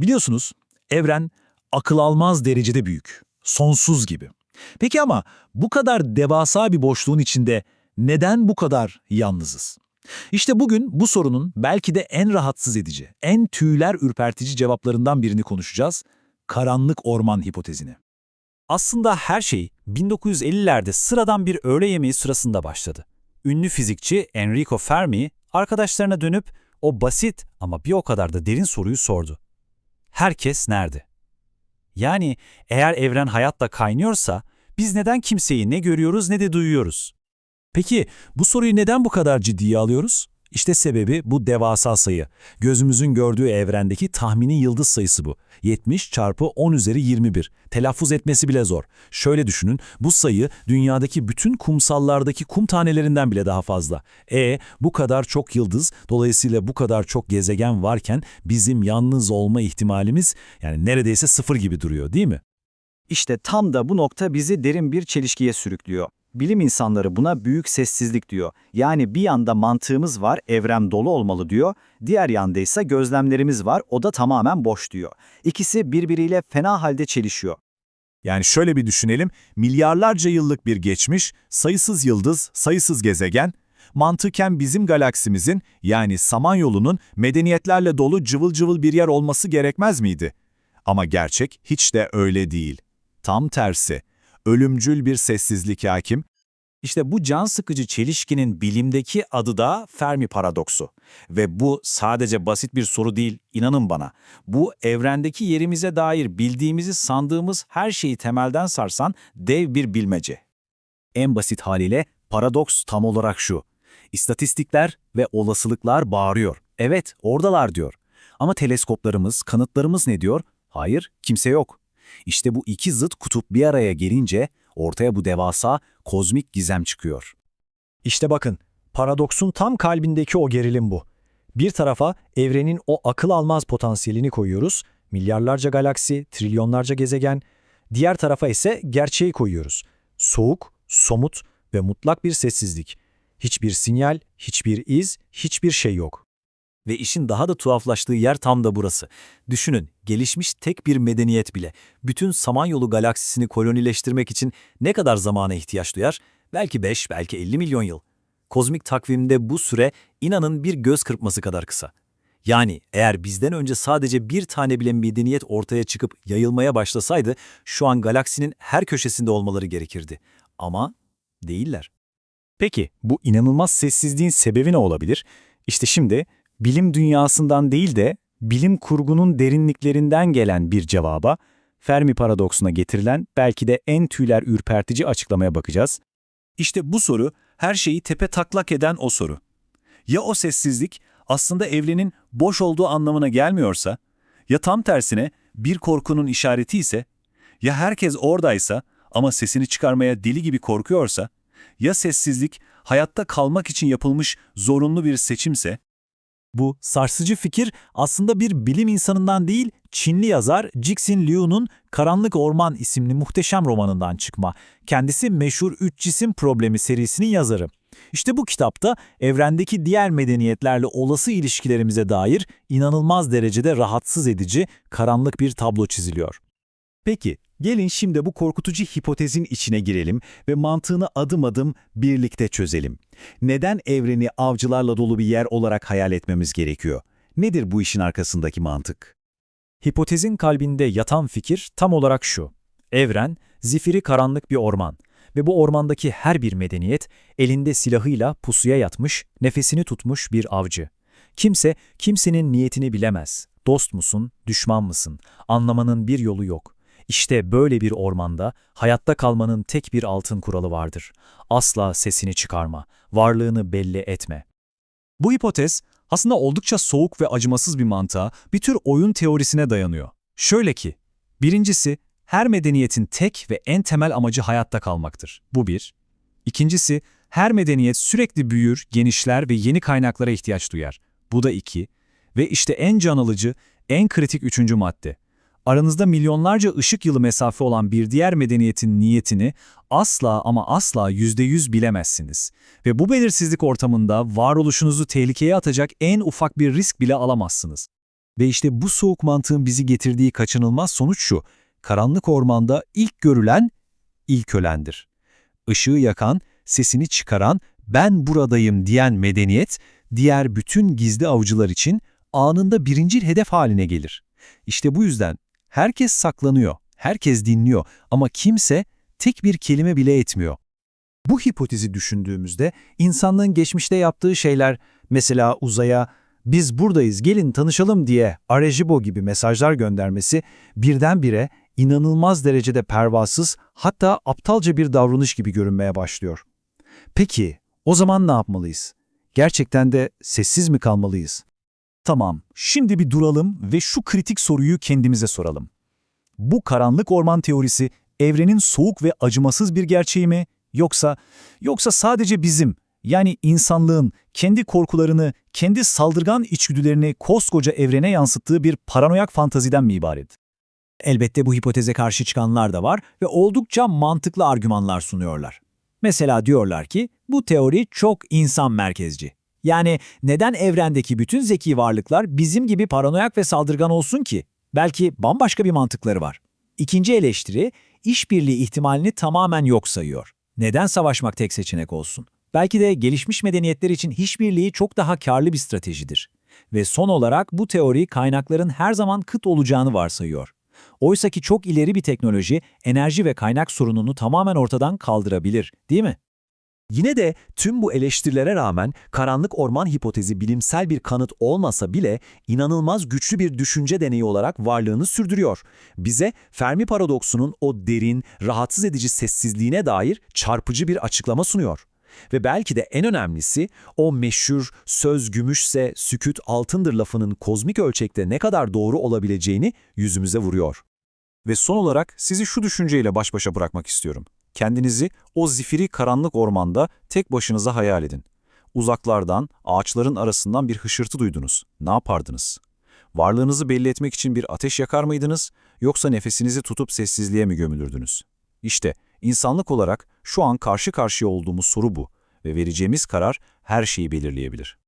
Biliyorsunuz evren akıl almaz derecede büyük, sonsuz gibi. Peki ama bu kadar devasa bir boşluğun içinde neden bu kadar yalnızız? İşte bugün bu sorunun belki de en rahatsız edici, en tüyler ürpertici cevaplarından birini konuşacağız. Karanlık orman hipotezini. Aslında her şey 1950'lerde sıradan bir öğle yemeği sırasında başladı. Ünlü fizikçi Enrico Fermi arkadaşlarına dönüp o basit ama bir o kadar da derin soruyu sordu. Herkes nerede? Yani eğer evren hayatla kaynıyorsa biz neden kimseyi ne görüyoruz ne de duyuyoruz? Peki bu soruyu neden bu kadar ciddiye alıyoruz? İşte sebebi bu devasa sayı. Gözümüzün gördüğü evrendeki tahmini yıldız sayısı bu. 70 çarpı 10 üzeri 21. Telaffuz etmesi bile zor. Şöyle düşünün, bu sayı dünyadaki bütün kumsallardaki kum tanelerinden bile daha fazla. E bu kadar çok yıldız, dolayısıyla bu kadar çok gezegen varken bizim yalnız olma ihtimalimiz yani neredeyse sıfır gibi duruyor değil mi? İşte tam da bu nokta bizi derin bir çelişkiye sürüklüyor. Bilim insanları buna büyük sessizlik diyor. Yani bir yanda mantığımız var, evren dolu olmalı diyor. Diğer yanda ise gözlemlerimiz var, o da tamamen boş diyor. İkisi birbiriyle fena halde çelişiyor. Yani şöyle bir düşünelim, milyarlarca yıllık bir geçmiş, sayısız yıldız, sayısız gezegen, mantıken bizim galaksimizin yani Samanyolu'nun medeniyetlerle dolu cıvıl cıvıl bir yer olması gerekmez miydi? Ama gerçek hiç de öyle değil. Tam tersi. Ölümcül bir sessizlik hakim, İşte bu can sıkıcı çelişkinin bilimdeki adı da Fermi paradoksu. Ve bu sadece basit bir soru değil, inanın bana. Bu evrendeki yerimize dair bildiğimizi sandığımız her şeyi temelden sarsan dev bir bilmece. En basit haliyle paradoks tam olarak şu. İstatistikler ve olasılıklar bağırıyor. Evet, oradalar diyor. Ama teleskoplarımız, kanıtlarımız ne diyor? Hayır, kimse yok. İşte bu iki zıt kutup bir araya gelince ortaya bu devasa kozmik gizem çıkıyor. İşte bakın, paradoksun tam kalbindeki o gerilim bu. Bir tarafa evrenin o akıl almaz potansiyelini koyuyoruz, milyarlarca galaksi, trilyonlarca gezegen. Diğer tarafa ise gerçeği koyuyoruz. Soğuk, somut ve mutlak bir sessizlik. Hiçbir sinyal, hiçbir iz, hiçbir şey yok. Ve işin daha da tuhaflaştığı yer tam da burası. Düşünün, gelişmiş tek bir medeniyet bile bütün Samanyolu galaksisini kolonileştirmek için ne kadar zamana ihtiyaç duyar? Belki 5, belki 50 milyon yıl. Kozmik takvimde bu süre inanın bir göz kırpması kadar kısa. Yani eğer bizden önce sadece bir tane bile medeniyet ortaya çıkıp yayılmaya başlasaydı şu an galaksinin her köşesinde olmaları gerekirdi. Ama değiller. Peki bu inanılmaz sessizliğin sebebi ne olabilir? İşte şimdi bilim dünyasından değil de bilim kurgunun derinliklerinden gelen bir cevaba, Fermi paradoksuna getirilen belki de en tüyler ürpertici açıklamaya bakacağız. İşte bu soru her şeyi tepe taklak eden o soru. Ya o sessizlik aslında evrenin boş olduğu anlamına gelmiyorsa, ya tam tersine bir korkunun işareti ise, ya herkes oradaysa ama sesini çıkarmaya deli gibi korkuyorsa, ya sessizlik hayatta kalmak için yapılmış zorunlu bir seçimse, Bu sarsıcı fikir aslında bir bilim insanından değil, Çinli yazar Cixin Liu'nun Karanlık Orman isimli muhteşem romanından çıkma. Kendisi meşhur Üç Cisim Problemi serisinin yazarı. İşte bu kitapta evrendeki diğer medeniyetlerle olası ilişkilerimize dair inanılmaz derecede rahatsız edici, karanlık bir tablo çiziliyor. Peki, gelin şimdi bu korkutucu hipotezin içine girelim ve mantığını adım adım birlikte çözelim. Neden evreni avcılarla dolu bir yer olarak hayal etmemiz gerekiyor? Nedir bu işin arkasındaki mantık? Hipotezin kalbinde yatan fikir tam olarak şu. Evren, zifiri karanlık bir orman ve bu ormandaki her bir medeniyet elinde silahıyla pusuya yatmış, nefesini tutmuş bir avcı. Kimse kimsenin niyetini bilemez. Dost musun, düşman mısın? Anlamanın bir yolu yok. İşte böyle bir ormanda hayatta kalmanın tek bir altın kuralı vardır. Asla sesini çıkarma, varlığını belli etme. Bu hipotez aslında oldukça soğuk ve acımasız bir mantığa, bir tür oyun teorisine dayanıyor. Şöyle ki, birincisi, her medeniyetin tek ve en temel amacı hayatta kalmaktır. Bu bir. İkincisi, her medeniyet sürekli büyür, genişler ve yeni kaynaklara ihtiyaç duyar. Bu da iki. Ve işte en can alıcı, en kritik üçüncü madde. Aranızda milyonlarca ışık yılı mesafe olan bir diğer medeniyetin niyetini asla ama asla yüzde yüz bilemezsiniz. Ve bu belirsizlik ortamında varoluşunuzu tehlikeye atacak en ufak bir risk bile alamazsınız. Ve işte bu soğuk mantığın bizi getirdiği kaçınılmaz sonuç şu. Karanlık ormanda ilk görülen, ilk ölendir. Işığı yakan, sesini çıkaran, ben buradayım diyen medeniyet, diğer bütün gizli avcılar için anında birincil hedef haline gelir. İşte bu yüzden herkes saklanıyor, herkes dinliyor ama kimse tek bir kelime bile etmiyor. Bu hipotezi düşündüğümüzde insanlığın geçmişte yaptığı şeyler, mesela uzaya biz buradayız gelin tanışalım diye Arecibo gibi mesajlar göndermesi birdenbire inanılmaz derecede pervasız hatta aptalca bir davranış gibi görünmeye başlıyor. Peki o zaman ne yapmalıyız? Gerçekten de sessiz mi kalmalıyız? Tamam, şimdi bir duralım ve şu kritik soruyu kendimize soralım. Bu karanlık orman teorisi evrenin soğuk ve acımasız bir gerçeği mi yoksa yoksa sadece bizim yani insanlığın kendi korkularını, kendi saldırgan içgüdülerini koskoca evrene yansıttığı bir paranoyak fantaziden mi ibaret? Elbette bu hipoteze karşı çıkanlar da var ve oldukça mantıklı argümanlar sunuyorlar. Mesela diyorlar ki bu teori çok insan merkezci. Yani neden evrendeki bütün zeki varlıklar bizim gibi paranoyak ve saldırgan olsun ki? Belki bambaşka bir mantıkları var. İkinci eleştiri, işbirliği ihtimalini tamamen yok sayıyor. Neden savaşmak tek seçenek olsun? Belki de gelişmiş medeniyetler için işbirliği çok daha karlı bir stratejidir. Ve son olarak bu teori kaynakların her zaman kıt olacağını varsayıyor. Oysa ki çok ileri bir teknoloji enerji ve kaynak sorununu tamamen ortadan kaldırabilir, değil mi? Yine de tüm bu eleştirilere rağmen karanlık orman hipotezi bilimsel bir kanıt olmasa bile inanılmaz güçlü bir düşünce deneyi olarak varlığını sürdürüyor. Bize Fermi paradoksunun o derin, rahatsız edici sessizliğine dair çarpıcı bir açıklama sunuyor. Ve belki de en önemlisi o meşhur söz gümüşse süküt altındır lafının kozmik ölçekte ne kadar doğru olabileceğini yüzümüze vuruyor. Ve son olarak sizi şu düşünceyle baş başa bırakmak istiyorum. Kendinizi o zifiri karanlık ormanda tek başınıza hayal edin. Uzaklardan, ağaçların arasından bir hışırtı duydunuz. Ne yapardınız? Varlığınızı belli etmek için bir ateş yakar mıydınız, yoksa nefesinizi tutup sessizliğe mi gömülürdünüz? İşte insanlık olarak şu an karşı karşıya olduğumuz soru bu ve vereceğimiz karar her şeyi belirleyebilir.